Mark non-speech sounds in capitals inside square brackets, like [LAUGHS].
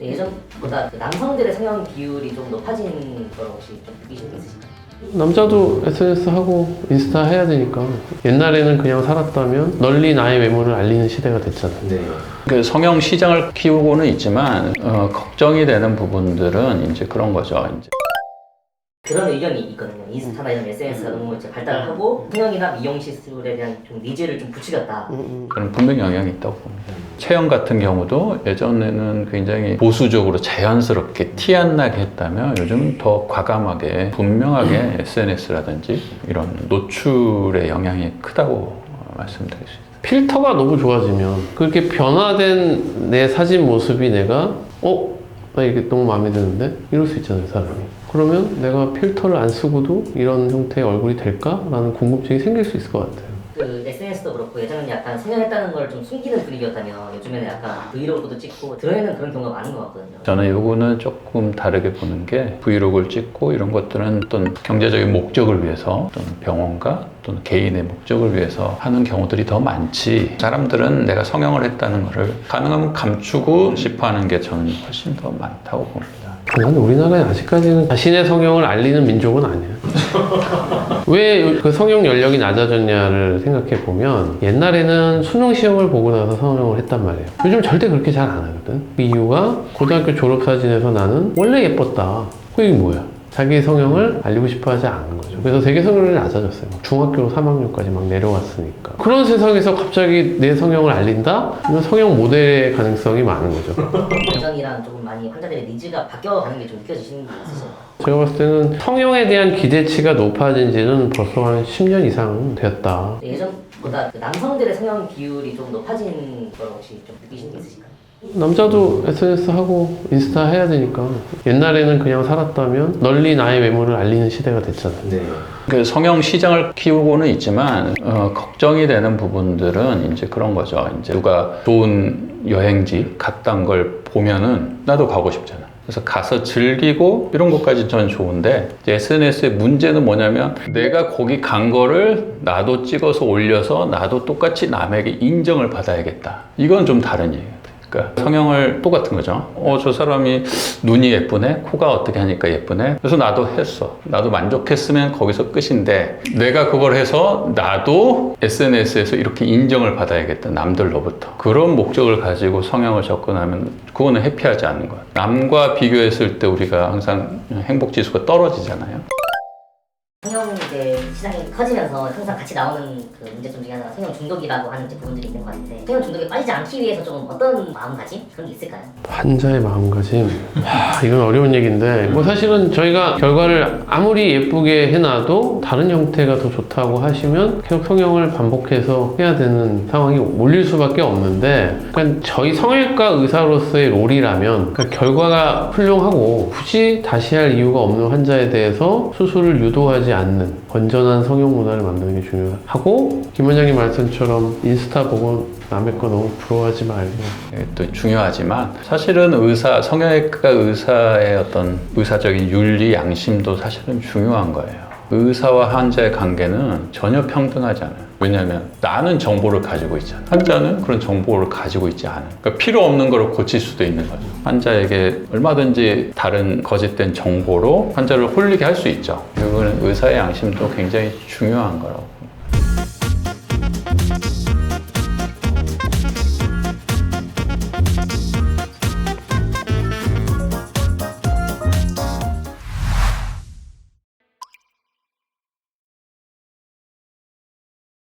예전보다 그 남성들의 성형 비율이 좀 높아진 걸 혹시 좀 느끼신 게 있으실까요? 남자도 SNS 하고 인스타 해야 되니까 옛날에는 그냥 살았다면 널리 나의 외모를 알리는 시대가 됐잖아요. 그 성형 시장을 키우고는 있지만 어, 걱정이 되는 부분들은 이제 그런 거죠. 이제 그런 의견이 있거든요. 인스타나 이런 SNS가 너무 이제 발달하고 성형이나 미용 시술에 대한 좀 니즈를 좀 부추겼다. 그런 분명 영향이 있다고 봅니다. 체형 같은 경우도 예전에는 굉장히 보수적으로 자연스럽게 티 안 나게 했다면 요즘 더 과감하게 분명하게 SNS라든지 이런 노출의 영향이 크다고 말씀드릴 수 있습니다. 필터가 너무 좋아지면 그렇게 변화된 내 사진 모습이 내가 어? 나 이게 너무 마음에 드는데? 이럴 수 있잖아요, 사람이. 그러면 내가 필터를 안 쓰고도 이런 형태의 얼굴이 될까? 라는 궁금증이 생길 수 있을 것 같아요. 그 SNS도 그렇고 예전에는 약간 성형했다는 걸 좀 숨기는 분위기였다면 요즘에는 약간 브이로그도 찍고 드러내는 그런 경우가 많은 것 같거든요. 저는 요거는 조금 다르게 보는 게 브이로그를 찍고 이런 것들은 어떤 경제적인 목적을 위해서 또는 병원가 또는 개인의 목적을 위해서 하는 경우들이 더 많지 사람들은 내가 성형을 했다는 거를 가능하면 감추고 싶어 하는 게 저는 훨씬 더 많다고 봅니다. 난 우리나라에 아직까지는 자신의 성형을 알리는 민족은 아니야. [LAUGHS] 왜 그 성형 연령이 낮아졌냐를 생각해 보면 옛날에는 수능 시험을 보고 나서 성형을 했단 말이에요. 요즘 절대 그렇게 잘 안 하거든. 그 이유가 고등학교 졸업 사진에서 나는 원래 예뻤다. 그 이게 뭐야? 자기 성형을 알리고 싶어 하지 않는 거죠. 그래서 되게 성형률이 낮아졌어요. 막 중학교 3학년까지 막 내려왔으니까. 그런 세상에서 갑자기 내 성형을 알린다? 이건 성형 모델의 가능성이 많은 거죠. [LAUGHS] 예전이랑 조금 많이 환자들의 니즈가 바뀌어가는 게 좀 느껴지시는 게 있으신가요? 제가 봤을 때는 성형에 대한 기대치가 높아진 지는 벌써 한 10년 이상 되었다. 예전보다 그 남성들의 성형 비율이 좀 높아진 걸 혹시 좀 느끼신 게 있으실까요? 남자도 SNS 하고 인스타 해야 되니까 옛날에는 그냥 살았다면 널리 나의 외모를 알리는 시대가 됐잖아요. 그 성형 시장을 키우고는 있지만 어, 걱정이 되는 부분들은 이제 그런 거죠. 이제 누가 좋은 여행지 온걸 보면은 나도 가고 싶잖아. 그래서 가서 즐기고 이런 것까지 저는 좋은데 이제 SNS의 문제는 뭐냐면 내가 거기 간 거를 나도 찍어서 올려서 나도 똑같이 남에게 인정을 받아야겠다. 이건 좀 다른 얘기예요. 그러니까 성형을 똑같은 거죠. 어, 저 사람이 눈이 예쁘네? 코가 어떻게 하니까 예쁘네? 그래서 나도 했어. 나도 만족했으면 거기서 끝인데 내가 그걸 해서 나도 SNS에서 이렇게 인정을 받아야겠다. 남들로부터. 그런 목적을 가지고 성형을 접근하면 그거는 해피하지 않는 거야. 남과 비교했을 때 우리가 항상 행복 지수가 떨어지잖아요. 시장이 커지면서 항상 같이 나오는 그 문제점 중에 하나가 성형 중독이라고 하는 부분들이 있는 것 같은데 성형 중독에 빠지지 않기 위해서 좀 어떤 마음가짐 그런 게 있을까요? 환자의 마음가짐. 하, 이건 어려운 얘기인데, 뭐 사실은 저희가 결과를 아무리 예쁘게 해놔도 다른 형태가 더 좋다고 하시면 계속 성형을 반복해서 해야 되는 상황이 몰릴 수밖에 없는데, 그러니까 저희 성형외과 의사로서의 롤이라면, 그러니까 결과가 훌륭하고 굳이 다시 할 이유가 없는 환자에 대해서 수술을 유도하지 않는 건전한 성형 문화를 만드는 게 중요하고, 김 원장님 말씀처럼 인스타 보고 남의 거 너무 부러워하지 말고, 예, 또 중요하지만 사실은 의사 성형외과 의사의 어떤 의사적인 윤리 양심도 사실은 중요한 거예요. 의사와 환자의 관계는 전혀 평등하지 않아요. 왜냐하면 나는 정보를 가지고 있잖아. 환자는 그런 정보를 가지고 있지 않아. 그러니까 필요 없는 거를 고칠 수도 있는 거죠. 환자에게 얼마든지 다른 거짓된 정보로 환자를 홀리게 할 수 있죠. 이거는 의사의 양심도 굉장히 중요한 거라고.